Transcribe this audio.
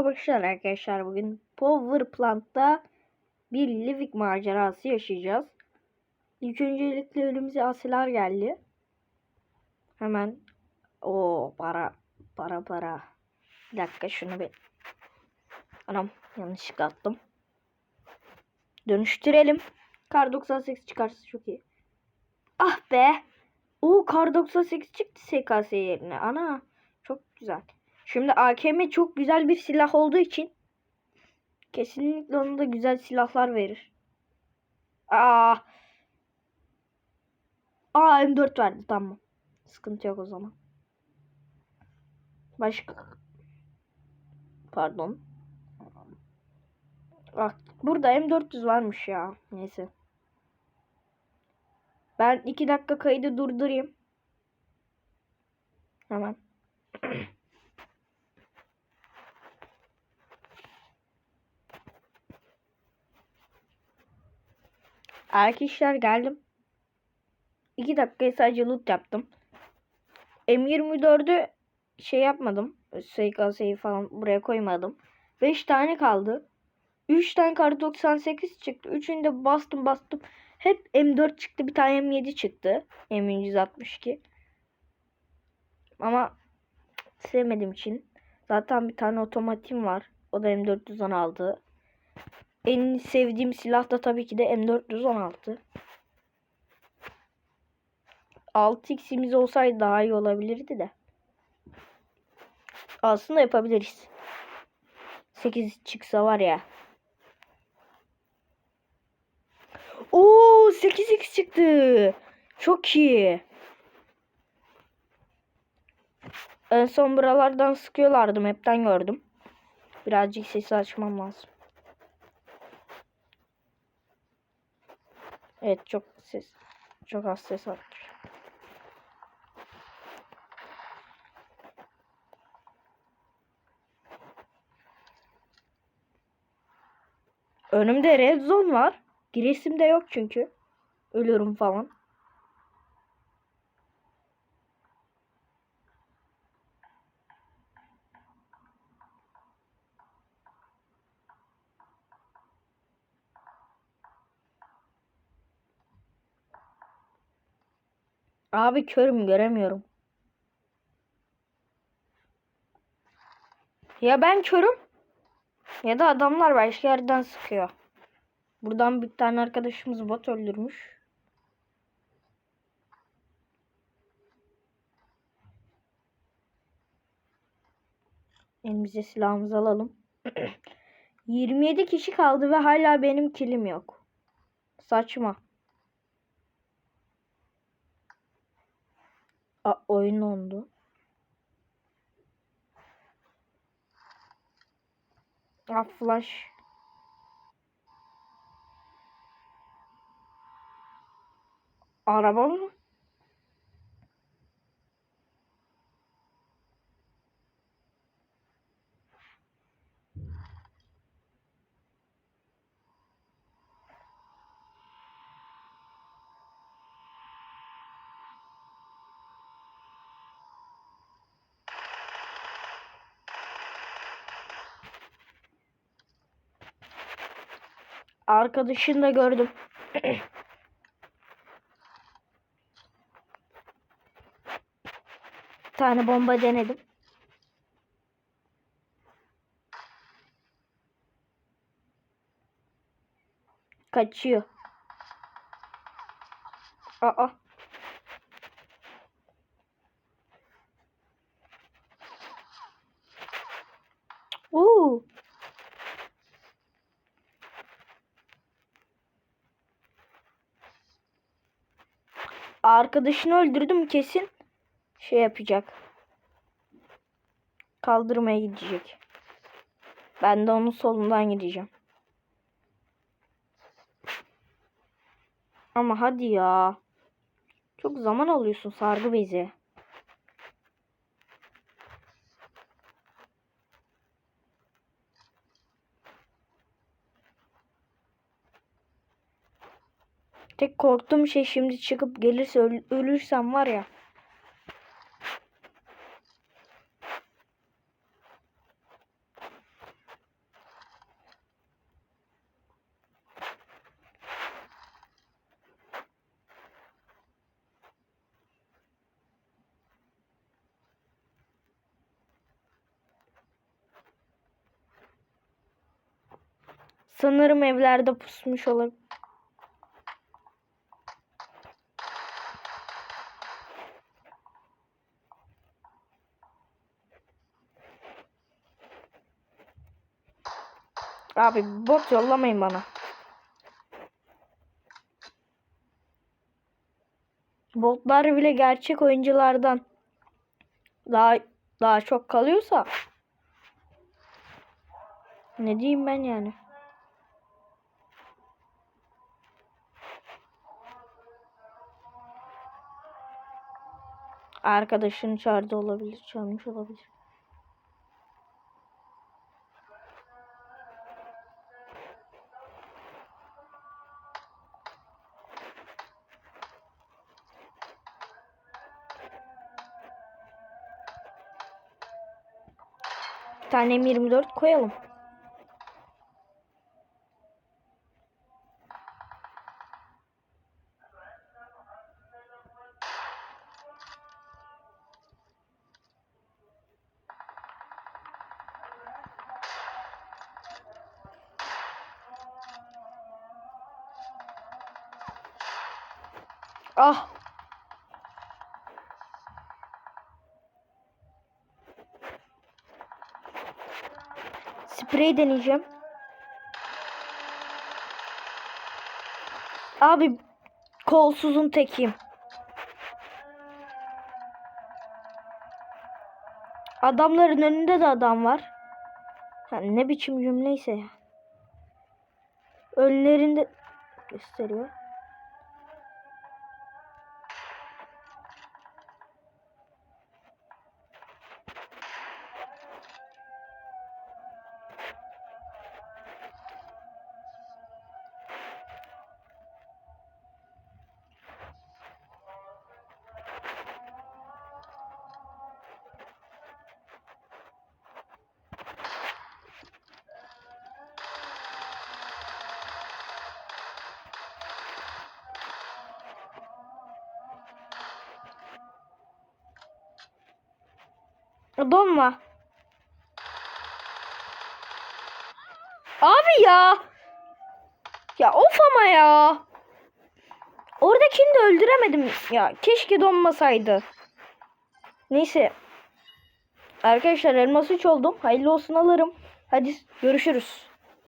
Merhabalar arkadaşlar. Bugün Power Plant'ta bir Livik macerası yaşayacağız. İlk öncelikle önümüze asiler geldi. Hemen o para para para. Bir dakika şunu bir Anam yanlışlıkla attım. Dönüştürelim. Kar 98 çıkarsa çok iyi. Ah be. O kar 98 çıktı SKS yerine. Ana çok güzel. Şimdi AKM çok güzel bir silah olduğu için kesinlikle ona da güzel silahlar verir. Aa. Aa M4 verdi tamam. Sıkıntı yok o zaman. Başka Pardon. Bak burada M400 varmış ya. Neyse. Ben iki dakika kaydı durdurayım. Hemen. Arkadaşlar geldim. 2 dakikaya sadece loot yaptım. M24'ü şey yapmadım. SKS'yi falan buraya koymadım. 5 tane kaldı. 3 tane kar 98 çıktı. Üçünü de bastım bastım. Hep M4 çıktı. Bir tane M7 çıktı. M162. Ama sevmediğim için. Zaten bir tane otomatim var. O da M416. En sevdiğim silah da tabii ki de M416. 6x'imiz olsaydı daha iyi olabilirdi de. Aslında yapabiliriz. 8 çıksa var ya. Oo 8x çıktı. Çok iyi. En son buralardan sıkıyorlardı. Hepten gördüm. Birazcık sesi açmam lazım. Evet çok ses çok az ses atmış. Önümde red zone var. Giresim de yok çünkü. Ölüyorum falan. Abi körüm göremiyorum. Ya ben körüm ya da adamlar başka yerden sıkıyor. Buradan bir tane arkadaşımız bot öldürmüş. Elimize silahımızı alalım. 27 kişi kaldı ve hala benim kilim yok. Saçma. Oyun oldu. A, flash. Araba mı? Arkadaşını da gördüm. Tane bomba denedim. Kaçıyor. Aa. Oo. Arkadaşını öldürdüm kesin şey yapacak. Kaldırmaya gidecek. Ben de onun solundan gideceğim. Ama hadi ya. Çok zaman alıyorsun sargı bezi. Tek korktuğum şey şimdi çıkıp gelirse öl ölürsem var ya. Sanırım evlerde pusmuş olabilir. Abi bot yollamayın bana. Botlar bile gerçek oyunculardan daha daha çok kalıyorsa ne diyeyim ben yani? Arkadaşın çağırdı olabilir, çağırmış olabilir. Tane M24 koyalım. Ah. Sprey deneyeceğim. Abi kolsuzun tekiyim. Adamların önünde de adam var. Ha, ne biçim cümleyse ya. Önlerinde gösteriyor. Donma. Abi ya. Ya of ama ya. Oradakini de öldüremedim ya. Keşke donmasaydı. Neyse. Arkadaşlar elmas 3 oldum. Hayırlı olsun alırım. Hadi görüşürüz.